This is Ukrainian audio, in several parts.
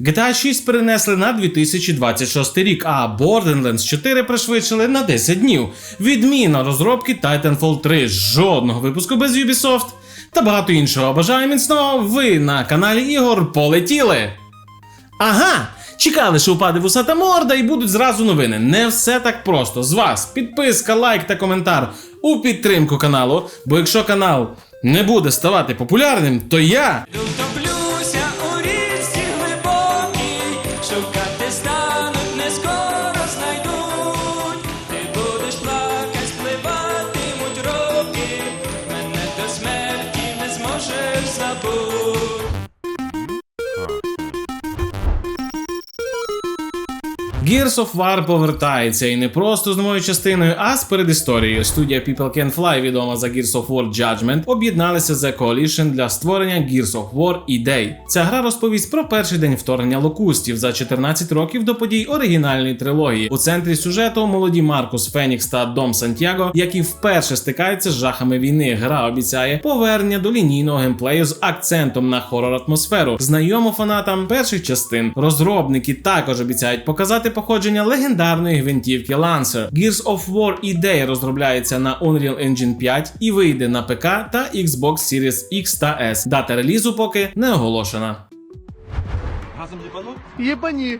GTA 6 перенесли на 2026 рік, а Borderlands 4 пришвидшили на 10 днів. Відміна розробки Titanfall 3, жодного випуску без Ubisoft та багато іншого. Бажаю міцного. Ви на каналі Ігор полетіли. Ага! Чекали, що впаде вусата морда і будуть зразу новини. Не все так просто. З вас підписка, лайк та коментар у підтримку каналу. Бо якщо канал не буде ставати популярним, то я meu sabor. Gears of War повертається і не просто з новою частиною, а з передісторією. Студія People Can Fly, відома за Gears of War Judgment, об'єдналися The Coalition для створення Gears of War Ідей. Ця гра розповість про перший день вторгнення локустів за 14 років до подій оригінальної трилогії. У центрі сюжету молоді Маркус Фенікс та Дом Сантьяго, які вперше стикаються з жахами війни. Гра обіцяє повернення до лінійного геймплею з акцентом на хорор атмосферу. Знайомо фанатам перших частин. Розробники також обіцяють показати походження легендарної гвинтівки Lancer. Gears of War ідея розробляється на Unreal Engine 5 і вийде на ПК та Xbox Series X та S. Дата релізу поки не оголошена. Газом ліпанув? Єбані.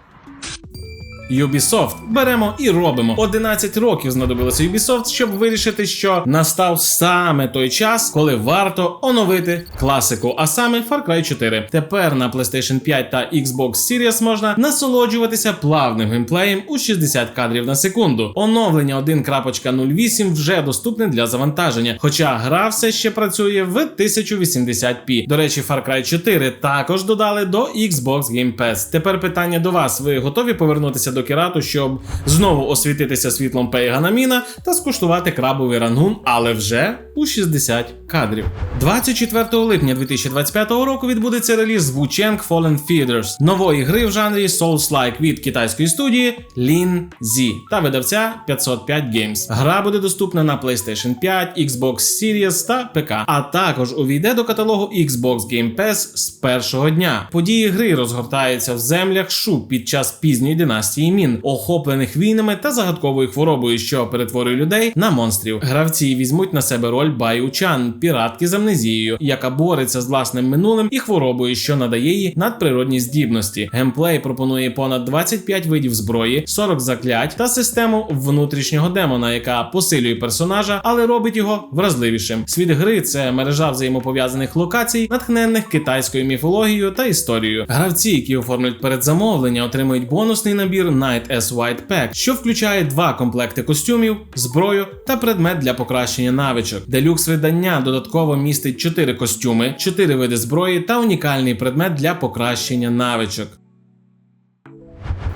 Ubisoft беремо і робимо. 11 років знадобилося Ubisoft, щоб вирішити, що настав саме той час, коли варто оновити класику, а саме Far Cry 4. Тепер на PlayStation 5 та Xbox Series можна насолоджуватися плавним геймплеєм у 60 кадрів на секунду. Оновлення 1.08 вже доступне для завантаження, хоча гра все ще працює в 1080p. До речі, Far Cry 4 також додали до Xbox Game Pass. Тепер питання до вас: ви готові повернутися до Кірату, щоб знову освітитися світлом Пейганаміна та скуштувати крабовий рангун, але вже у 60 кадрів. 24 липня 2025 року відбудеться реліз Вученг Fallen Feeders, нової гри в жанрі Souls-like від китайської студії Lin Z та видавця 505 Games. Гра буде доступна на PlayStation 5, Xbox Series та ПК, а також увійде до каталогу Xbox Game Pass з першого дня. Події гри розгортаються в землях Шу під час пізньої династії Мін, охоплених війнами та загадковою хворобою, що перетворює людей на монстрів. Гравці візьмуть на себе роль Баю-чан, піратки з амнезією, яка бореться з власним минулим і хворобою, що надає їй надприродні здібності. Геймплей пропонує понад 25 видів зброї, 40 заклять та систему внутрішнього демона, яка посилює персонажа, але робить його вразливішим. Світ гри це мережа взаємопов'язаних локацій, натхненних китайською міфологією та історією. Гравці, які оформлять передзамовлення, отримують бонусний набір Night as White Pack, що включає два комплекти костюмів, зброю та предмет для покращення навичок. Делюкс видання додатково містить 4 костюми, 4 види зброї та унікальний предмет для покращення навичок.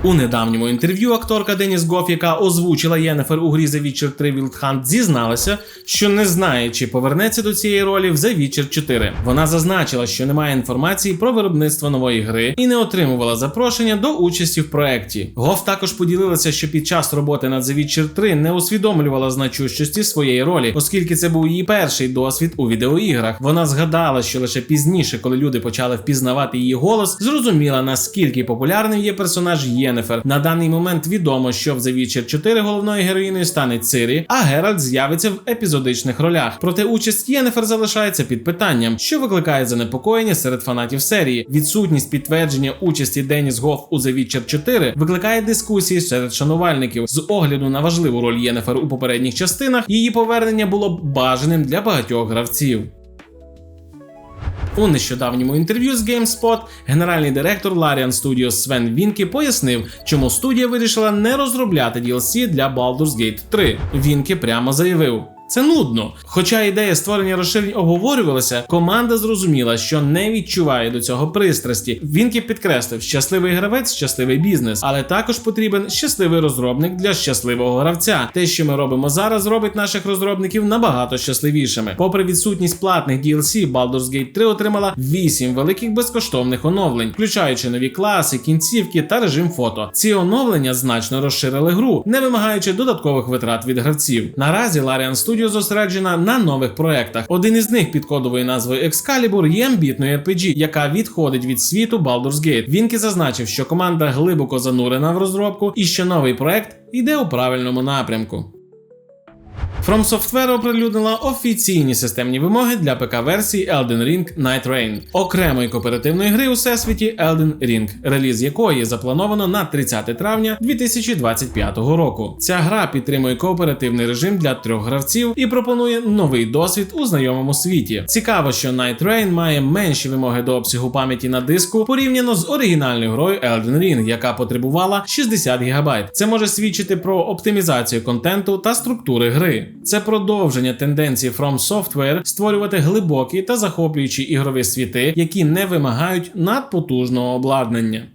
У недавньому інтерв'ю акторка Деніс Гоф, яка озвучила Єнефер у грі The Witcher 3 Wild Hunt, зізналася, що не знає, чи повернеться до цієї ролі в The Witcher 4. Вона зазначила, що немає інформації про виробництво нової гри і не отримувала запрошення до участі в проєкті. Гоф також поділилася, що під час роботи над The Witcher 3 не усвідомлювала значущості своєї ролі, оскільки це був її перший досвід у відеоіграх. Вона згадала, що лише пізніше, коли люди почали впізнавати її голос, зрозуміла наскільки популярним є персонаж Єнефер. На даний момент відомо, що в The Witcher 4 головною героїною стане Цири, а Геральт з'явиться в епізодичних ролях. Проте участь Єнефер залишається під питанням, що викликає занепокоєння серед фанатів серії. Відсутність підтвердження участі Деніс Гоф у The Witcher 4 викликає дискусії серед шанувальників. З огляду на важливу роль Єнефер у попередніх частинах, її повернення було б бажаним для багатьох гравців. У нещодавньому інтерв'ю з GameSpot генеральний директор Larian Studios Свен Вінкі пояснив, чому студія вирішила не розробляти DLC для Baldur's Gate 3. Вінкі прямо заявив. Це нудно. Хоча ідея створення розширень обговорювалася, команда зрозуміла, що не відчуває до цього пристрасті. Вінкі підкреслив, щасливий гравець, щасливий бізнес, але також потрібен щасливий розробник для щасливого гравця. Те, що ми робимо зараз, робить наших розробників набагато щасливішими. Попри відсутність платних DLC, Baldur's Gate 3 отримала 8 великих безкоштовних оновлень, включаючи нові класи, кінцівки та режим фото. Ці оновлення значно розширили гру, не вимагаючи додаткових витрат від гравців. Наразі Larian Studios Studios зосереджена на нових проектах. Один із них під кодовою назвою Excalibur є амбітною RPG, яка відходить від світу Baldur's Gate. Вінкі зазначив, що команда глибоко занурена в розробку і що новий проект йде у правильному напрямку. From Software оприлюднила офіційні системні вимоги для ПК-версії Elden Ring Night Rain, окремої кооперативної гри у всесвіті Elden Ring, реліз якої заплановано на 30 травня 2025 року. Ця гра підтримує кооперативний режим для трьох гравців і пропонує новий досвід у знайомому світі. Цікаво, що Night Rain має менші вимоги до обсягу пам'яті на диску порівняно з оригінальною грою Elden Ring, яка потребувала 60 ГБ. Це може свідчити про оптимізацію контенту та структури гри. Це продовження тенденції From Software створювати глибокі та захоплюючі ігрові світи, які не вимагають надпотужного обладнання.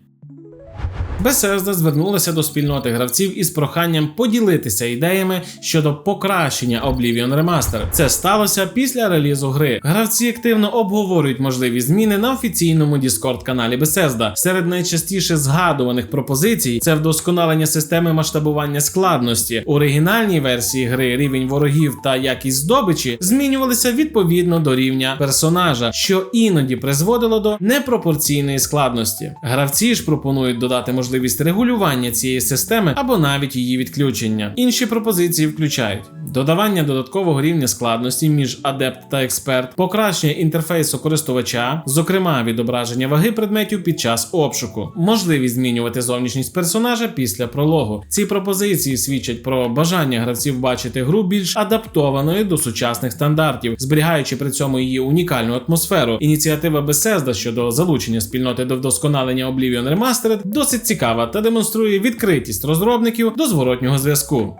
Bethesda звернулася до спільноти гравців із проханням поділитися ідеями щодо покращення Oblivion Remaster. Це сталося після релізу гри. Гравці активно обговорюють можливі зміни на офіційному Discord каналі Bethesda. Серед найчастіше згадуваних пропозицій це вдосконалення системи масштабування складності. Оригінальній версії гри рівень ворогів та якість здобичі змінювалися відповідно до рівня персонажа, що іноді призводило до непропорційної складності. Гравці ж пропонують додати можливість регулювання цієї системи або навіть її відключення. Інші пропозиції включають додавання додаткового рівня складності між адепт та експерт, покращення інтерфейсу користувача, зокрема відображення ваги предметів під час обшуку, можливість змінювати зовнішність персонажа після прологу. Ці пропозиції свідчать про бажання гравців бачити гру більш адаптованою до сучасних стандартів, зберігаючи при цьому її унікальну атмосферу. Ініціатива Bethesda щодо залучення спільноти до вдосконалення Oblivion Remastered досить цікава та демонструє відкритість розробників до зворотнього зв'язку.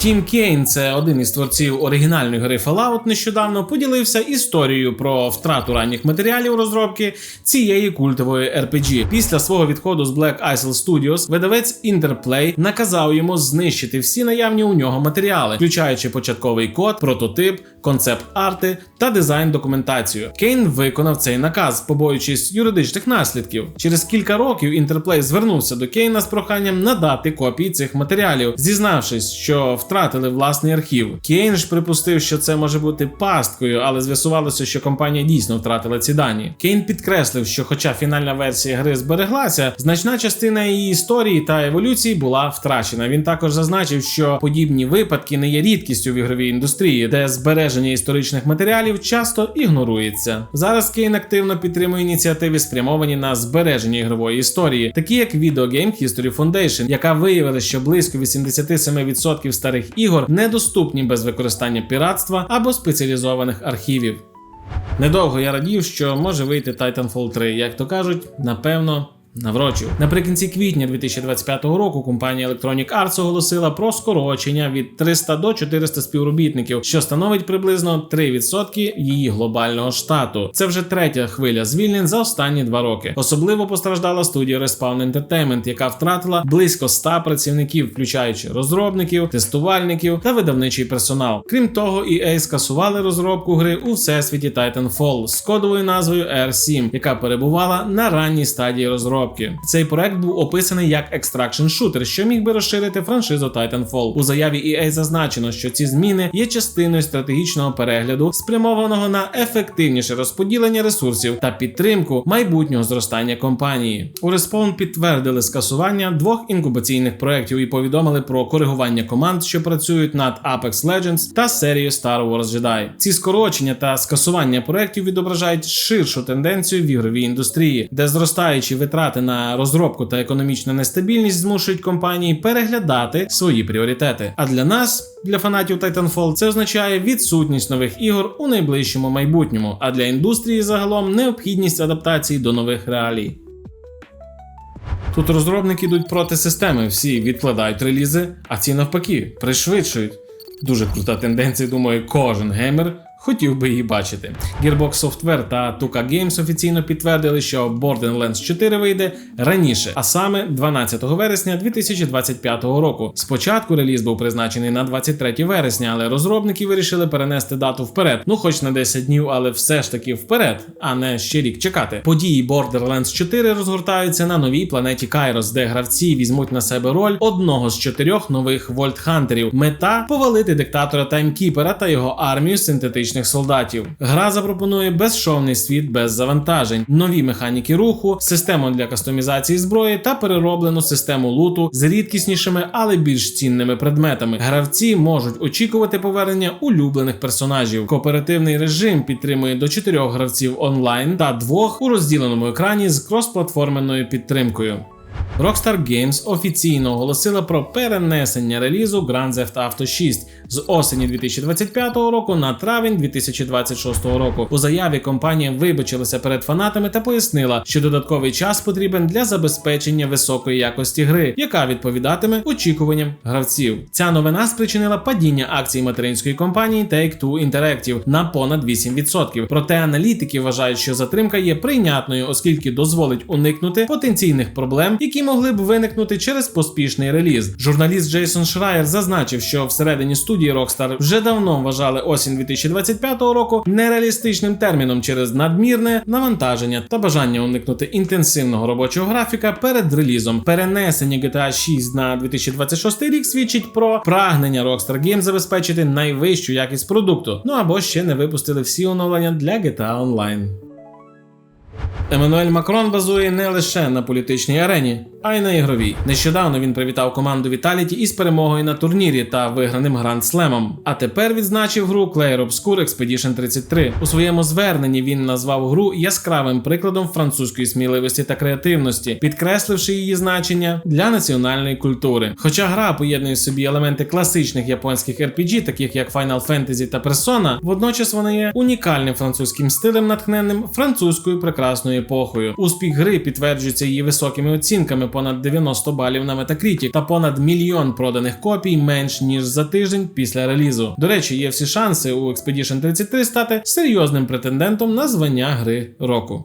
Тім Кейн, це один із творців оригінальної гри Fallout, нещодавно поділився історією про втрату ранніх матеріалів розробки цієї культової RPG. Після свого відходу з Black Isle Studios видавець Interplay наказав йому знищити всі наявні у нього матеріали, включаючи початковий код, прототип, концепт арти та дизайн документацію. Кейн виконав цей наказ, побоюючись юридичних наслідків. Через кілька років Interplay звернувся до Кейна з проханням надати копії цих матеріалів, зізнавшись, що втратили власний архів. Кейн ж припустив, що це може бути пасткою, але з'ясувалося, що компанія дійсно втратила ці дані. Кейн підкреслив, що, хоча фінальна версія гри збереглася, значна частина її історії та еволюції була втрачена. Він також зазначив, що подібні випадки не є рідкістю в ігровій індустрії, де збереження історичних матеріалів часто ігнорується. Зараз Кейн активно підтримує ініціативи, спрямовані на збереження ігрової історії, такі як Video Game History Foundation, яка виявила, що близько 87% старих ігор недоступні без використання піратства або спеціалізованих архівів. Недовго я радів, що може вийти Titanfall 3, як то кажуть, напевно. Наврочив наприкінці квітня 2025 року компанія Electronic Arts оголосила про скорочення від 300 до 400 співробітників, що становить приблизно 3% її глобального штату. Це вже третя хвиля звільнень за останні два роки. Особливо постраждала студія Respawn Entertainment, яка втратила близько 100 працівників, включаючи розробників, тестувальників та видавничий персонал. Крім того, EA скасували розробку гри у всесвіті Titanfall з кодовою назвою R7, яка перебувала на ранній стадії розробки. Цей проект був описаний як екстракшн шутер, що міг би розширити франшизу Titanfall. У заяві EA зазначено, що ці зміни є частиною стратегічного перегляду, спрямованого на ефективніше розподілення ресурсів та підтримку майбутнього зростання компанії. У Respawn підтвердили скасування двох інкубаційних проєктів і повідомили про коригування команд, що працюють над Apex Legends та серією Star Wars Jedi. Ці скорочення та скасування проєктів відображають ширшу тенденцію в ігровій індустрії, де зростаючі витрати на розробку та економічну нестабільність змушують компанії переглядати свої пріоритети. А для нас, для фанатів Titanfall, це означає відсутність нових ігор у найближчому майбутньому, а для індустрії загалом необхідність адаптації до нових реалій. Тут розробники йдуть проти системи, всі відкладають релізи, а ці навпаки пришвидшують. Дуже крута тенденція, думаю, кожен геймер Хотів би її бачити. Gearbox Software та Tuka Games офіційно підтвердили, що Borderlands 4 вийде раніше, а саме 12 вересня 2025 року. Спочатку реліз був призначений на 23 вересня, але розробники вирішили перенести дату вперед. Ну, хоч на 10 днів, але все ж таки вперед, а не ще рік чекати. Події Borderlands 4 розгортаються на новій планеті Кайрос, де гравці візьмуть на себе роль одного з чотирьох нових вольтхантерів. Мета повалити диктатора Таймкіпера та його армію синтетичних солдатів. Гра запропонує безшовний світ без завантажень, нові механіки руху, систему для кастомізації зброї та перероблену систему луту з рідкіснішими, але більш цінними предметами. Гравці можуть очікувати повернення улюблених персонажів. Кооперативний режим підтримує до чотирьох гравців онлайн та двох у розділеному екрані з кросплатформеною підтримкою. Rockstar Games офіційно оголосила про перенесення релізу Grand Theft Auto 6 з осені 2025 року на травень 2026 року. У заяві компанія вибачилася перед фанатами та пояснила, що додатковий час потрібен для забезпечення високої якості гри, яка відповідатиме очікуванням гравців. Ця новина спричинила падіння акцій материнської компанії Take-Two Interactive на понад 8%. Проте аналітики вважають, що затримка є прийнятною, оскільки дозволить уникнути потенційних проблем, які могли б виникнути через поспішний реліз. Журналіст Джейсон Шрайер зазначив, що всередині студії Rockstar вже давно вважали осінь 2025 року нереалістичним терміном через надмірне навантаження та бажання уникнути інтенсивного робочого графіка перед релізом. Перенесення GTA 6 на 2026 рік свідчить про прагнення Rockstar Games забезпечити найвищу якість продукту. Ну або ще не випустили всі оновлення для GTA Online. Еммануель Макрон базує не лише на політичній арені, а й на ігровій. Нещодавно він привітав команду Vitality із перемогою на турнірі та виграним Гранд Слемом. А тепер відзначив гру Clair Obscur Expedition 33. У своєму зверненні він назвав гру яскравим прикладом французької сміливості та креативності, підкресливши її значення для національної культури. Хоча гра поєднує в собі елементи класичних японських RPG, таких як Final Fantasy та Persona, водночас вона є унікальним французьким стилем, натхненним французькою прекрасною епохою. Успіх гри підтверджується її високими оцінками понад 90 балів на Metacritic та понад мільйон проданих копій менш ніж за тиждень після релізу. До речі, є всі шанси у Expedition 33 стати серйозним претендентом на звання гри року.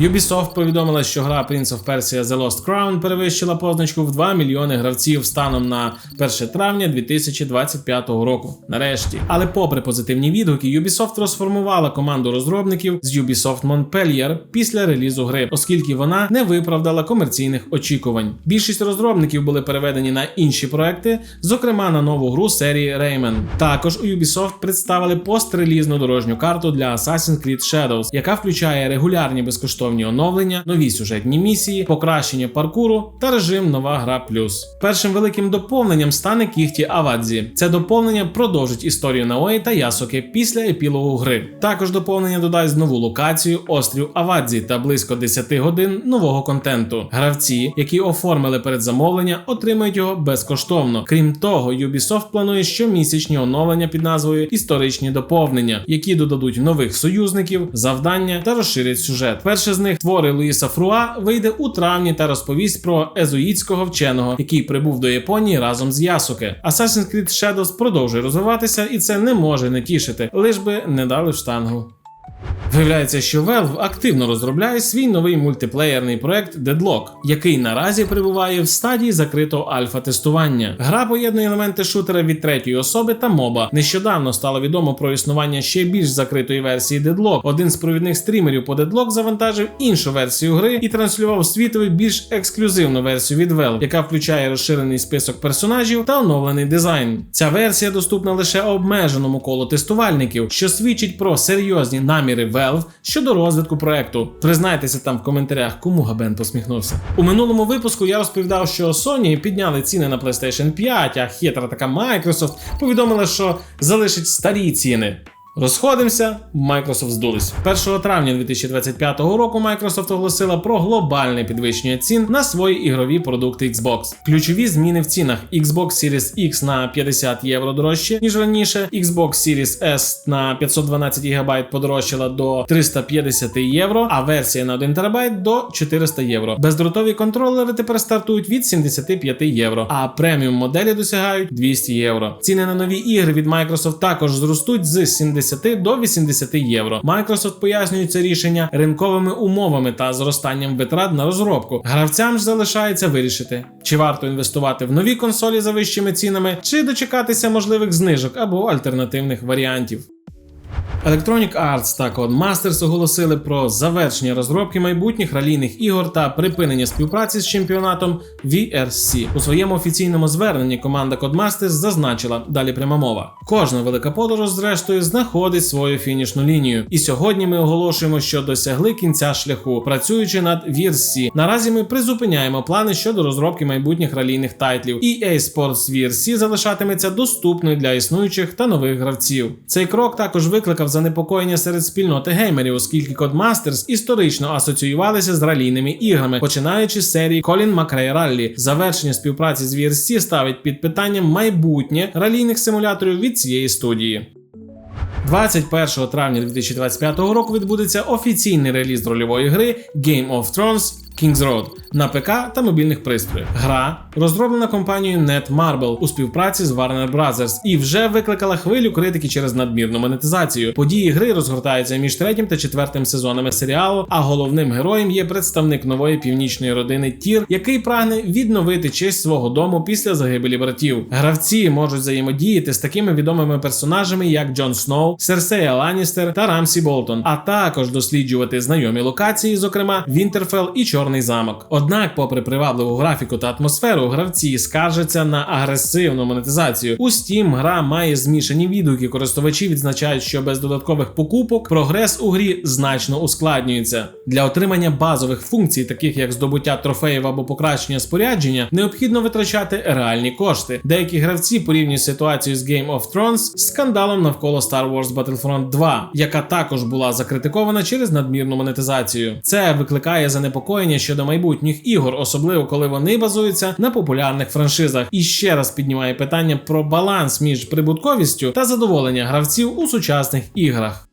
Ubisoft повідомила, що гра Prince of Persia The Lost Crown перевищила позначку в 2 мільйони гравців станом на 1 травня 2025 року. Нарешті, але попри позитивні відгуки, Ubisoft розформувала команду розробників з Ubisoft Montpellier після релізу гри, оскільки вона не виправдала комерційних очікувань. Більшість розробників були переведені на інші проекти, зокрема на нову гру серії Rayman. Також у Ubisoft представили пострелізну дорожню карту для Assassin's Creed Shadows, яка включає регулярні безкоштовні оновлення, нові сюжетні місії, покращення паркуру та режим Нова гра плюс. Першим великим доповненням стане кіхті Авадзі. Це доповнення продовжить історію Наої та Ясоки після епілогу гри. Також доповнення додасть нову локацію острів Авадзі та близько 10 годин нового контенту. Гравці, які оформили передзамовлення, отримають його безкоштовно. Крім того, Ubisoft планує щомісячні оновлення під назвою Історичні доповнення, які додадуть нових союзників, завдання та розширять сюжет. Перше з них твори Луїса Фруа вийде у травні та розповість про езуїтського вченого, який прибув до Японії разом з Ясуки. Assassin's Creed Shadows продовжує розвиватися, і це не може не тішити, лиш би не дали штангу. Виявляється, що Valve активно розробляє свій новий мультиплеєрний проект Deadlock, який наразі перебуває в стадії закритого альфа-тестування. Гра поєднує елементи шутера від третьої особи та моба. Нещодавно стало відомо про існування ще більш закритої версії Deadlock. Один з провідних стрімерів по Deadlock завантажив іншу версію гри і транслював світові більш ексклюзивну версію від Valve, яка включає розширений список персонажів та оновлений дизайн. Ця версія доступна лише обмеженому колу тестувальників, що свідчить про серйозні наміри Valve щодо розвитку проекту. Признайтеся там в коментарях, кому Габен посміхнувся. У минулому випуску я розповідав, що Sony підняли ціни на PlayStation 5, а хитра така Microsoft повідомила, що залишить старі ціни. Розходимося, Microsoft здулись. 1 травня 2025 року Microsoft оголосила про глобальне підвищення цін на свої ігрові продукти Xbox. Ключові зміни в цінах Xbox Series X на 50 євро дорожче, ніж раніше. Xbox Series S на 512 ГБ подорожчала до 350 євро, а версія на 1 ТБ до 400 євро. Бездротові контролери тепер стартують від 75 євро, а преміум моделі досягають 200 євро. Ціни на нові ігри від Microsoft також зростуть з 70 70 до 80 євро. Microsoft пояснює це рішення ринковими умовами та зростанням витрат на розробку. Гравцям ж залишається вирішити, чи варто інвестувати в нові консолі за вищими цінами, чи дочекатися можливих знижок або альтернативних варіантів. Electronic Arts та Codemasters оголосили про завершення розробки майбутніх ралійних ігор та припинення співпраці з чемпіонатом VRC. У своєму офіційному зверненні команда Codemasters зазначила далі пряма мова. Кожна велика подорож, зрештою, знаходить свою фінішну лінію. І сьогодні ми оголошуємо, що досягли кінця шляху, працюючи над VRC. Наразі ми призупиняємо плани щодо розробки майбутніх ралійних тайтлів. EA Sports VRC залишатиметься доступною для існуючих та нових гравців. Цей крок також викликав занепокоєння серед спільноти геймерів, оскільки Codemasters історично асоціювалися з ралійними іграми, починаючи з серії Colin McRae Rally. Завершення співпраці з VRC ставить під питанням майбутнє ралійних симуляторів від цієї студії. 21 травня 2025 року відбудеться офіційний реліз рольової гри Game of Thrones King's Road на ПК та мобільних пристроях. Гра розроблена компанією Netmarble у співпраці з Warner Bros. і вже викликала хвилю критики через надмірну монетизацію. Події гри розгортаються між третім та четвертим сезонами серіалу, а головним героєм є представник нової північної родини Тір, який прагне відновити честь свого дому після загибелі братів. Гравці можуть взаємодіяти з такими відомими персонажами, як Джон Сноу, Серсея Ланністер та Рамсі Болтон, а також досліджувати знайомі локації, зокрема Вінтерфелл і Чорний замок. Однак, попри привабливу графіку та атмосферу, гравці скаржаться на агресивну монетизацію. У Steam гра має змішані відгуки. Користувачі відзначають, що без додаткових покупок прогрес у грі значно ускладнюється. Для отримання базових функцій, таких як здобуття трофеїв або покращення спорядження, необхідно витрачати реальні кошти. Деякі гравці порівнюють ситуацію з Game of Thrones з скандалом навколо Star Wars Battlefront 2, яка також була закритикована через надмірну монетизацію. Це викликає занепокоєння щодо майбутніх ігор, особливо коли вони базуються на популярних франшизах, і ще раз піднімає питання про баланс між прибутковістю та задоволення гравців у сучасних іграх.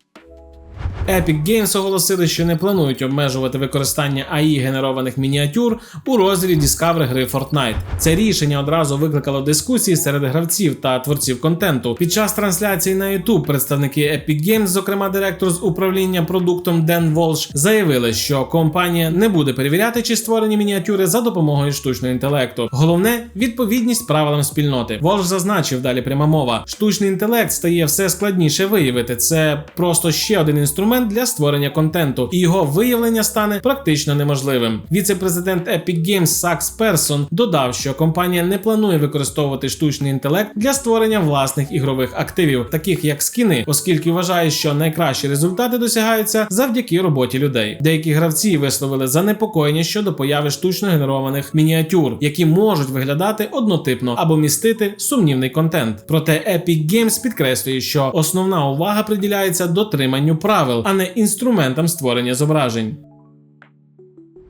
Epic Games оголосили, що не планують обмежувати використання AI генерованих мініатюр у розрі Discover гри Fortnite. Це рішення одразу викликало дискусії серед гравців та творців контенту. Під час трансляції на YouTube представники Epic Games, зокрема директор з управління продуктом Ден Волш, заявили, що компанія не буде перевіряти, чи створені мініатюри за допомогою штучного інтелекту. Головне відповідність правилам спільноти. Волш зазначив далі пряма мова. Штучний інтелект стає все складніше виявити. Це просто ще один інструмент для створення контенту, і його виявлення стане практично неможливим. Віце-президент Epic Games Сакс Персон додав, що компанія не планує використовувати штучний інтелект для створення власних ігрових активів, таких як скіни, оскільки вважає, що найкращі результати досягаються завдяки роботі людей. Деякі гравці висловили занепокоєння щодо появи штучно генерованих мініатюр, які можуть виглядати однотипно або містити сумнівний контент. Проте Epic Games підкреслює, що основна увага приділяється дотриманню правил, а не інструментам створення зображень.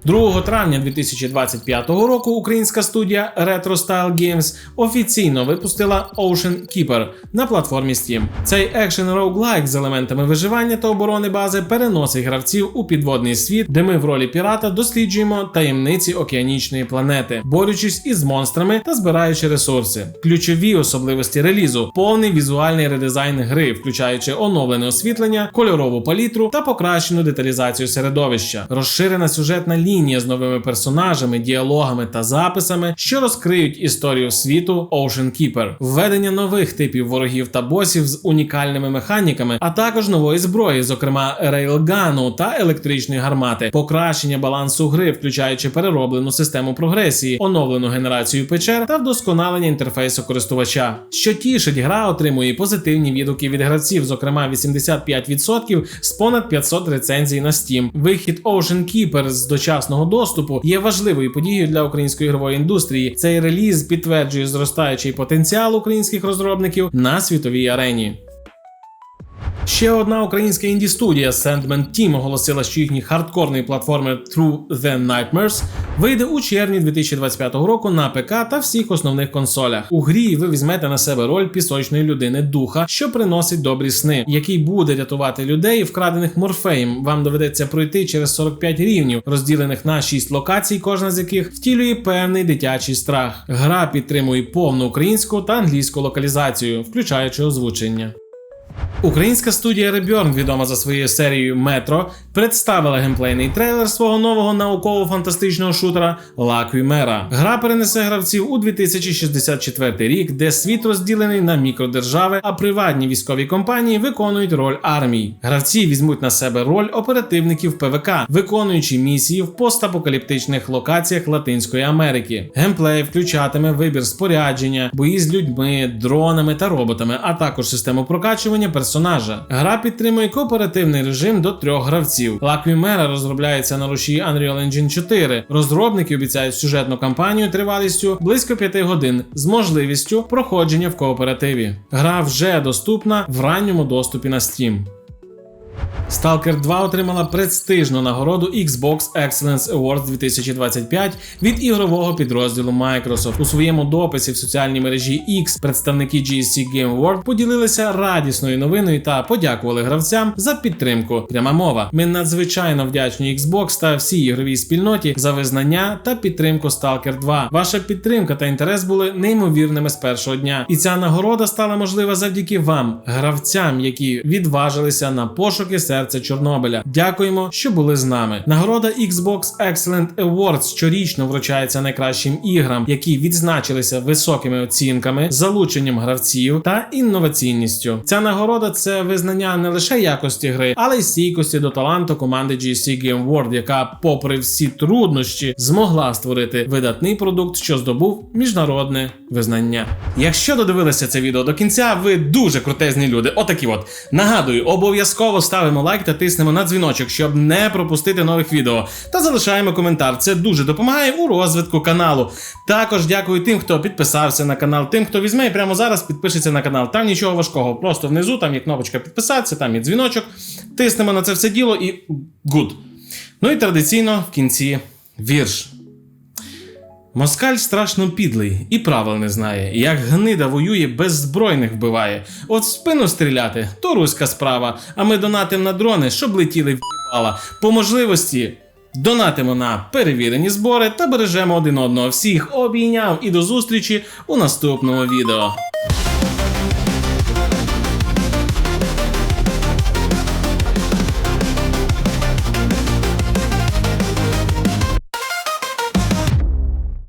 2 травня 2025 року українська студія Retro Style Games офіційно випустила Ocean Keeper на платформі Steam. Цей екшен роуглайк з елементами виживання та оборони бази переносить гравців у підводний світ, де ми в ролі пірата досліджуємо таємниці океанічної планети, борючись із монстрами та збираючи ресурси. Ключові особливості релізу: повний візуальний редизайн гри, включаючи оновлене освітлення, кольорову палітру та покращену деталізацію середовища, розширена сюжетна лінія з новими персонажами, діалогами та записами, що розкриють історію світу Ocean Keeper, введення нових типів ворогів та босів з унікальними механіками, а також нової зброї, зокрема рейлгану та електричної гармати, покращення балансу гри, включаючи перероблену систему прогресії, оновлену генерацію печер та вдосконалення інтерфейсу користувача. Що тішить, гра отримує позитивні відгуки від гравців, зокрема 85% з понад 500 рецензій на Steam. Вихід Ocean Keeper з дочасного доступу є важливою подією для української ігрової індустрії. Цей реліз підтверджує зростаючий потенціал українських розробників на світовій арені. Ще одна українська інді студія Sandman Team оголосила, що їхній хардкорний платформер Through the Nightmares вийде у червні 2025 року на ПК та всіх основних консолях. У грі ви візьмете на себе роль пісочної людини духа, що приносить добрі сни, який буде рятувати людей, вкрадених морфеєм. Вам доведеться пройти через 45 рівнів, розділених на 6 локацій, кожна з яких втілює певний дитячий страх. Гра підтримує повну українську та англійську локалізацію, включаючи озвучення. Українська студія Rebirn, відома за своєю серією Метро, представила геймплейний трейлер свого нового науково-фантастичного шутера Quimera. Гра перенесе гравців у 2064 рік, де світ розділений на мікродержави, а приватні військові компанії виконують роль армій. Гравці візьмуть на себе роль оперативників ПВК, виконуючи місії в постапокаліптичних локаціях Латинської Америки. Геймплей включатиме вибір спорядження, бої з людьми, дронами та роботами, а також систему прокачування персонажа. Гра підтримує кооперативний режим до трьох гравців. Лаквімера розробляється на руші Unreal Engine 4. Розробники обіцяють сюжетну кампанію тривалістю близько 5 годин з можливістю проходження в кооперативі. Гра вже доступна в ранньому доступі на Steam. Stalker 2 отримала престижну нагороду Xbox Excellence Awards 2025 від ігрового підрозділу Microsoft. У своєму дописі в соціальній мережі X представники GSC Game World поділилися радісною новиною та подякували гравцям за підтримку. Пряма мова. Ми надзвичайно вдячні Xbox та всій ігровій спільноті за визнання та підтримку Stalker 2. Ваша підтримка та інтерес були неймовірними з першого дня. І ця нагорода стала можлива завдяки вам, гравцям, які відважилися на пошуки серця Чорнобиля. Дякуємо, що були з нами. Нагорода Xbox Excellent Awards щорічно вручається найкращим іграм, які відзначилися високими оцінками, залученням гравців та інноваційністю. Ця нагорода це визнання не лише якості гри, але й стійкості до таланту команди GSC Game World, яка, попри всі труднощі, змогла створити видатний продукт, що здобув міжнародне визнання. Якщо додивилися це відео до кінця, ви дуже крутезні люди. Отакі от. Нагадую, обов'язково ставимо лайк та тиснемо на дзвіночок, щоб не пропустити нових відео. Та залишаємо коментар. Це дуже допомагає у розвитку каналу. Також дякую тим, хто підписався на канал, тим, хто візьме і прямо зараз підпишеться на канал. Там нічого важкого. Просто внизу там є кнопочка підписатися, там є дзвіночок. Тиснемо на це все діло і гуд. Ну і традиційно в кінці вірш. Москаль страшно підлий і правил не знає, як гнида воює, беззбройних вбиває. От в спину стріляти то руська справа, а ми донатим на дрони, щоб летіли в їбала. По можливості донатимо на перевірені збори та бережемо один одного. Всіх обійняв і до зустрічі у наступному відео.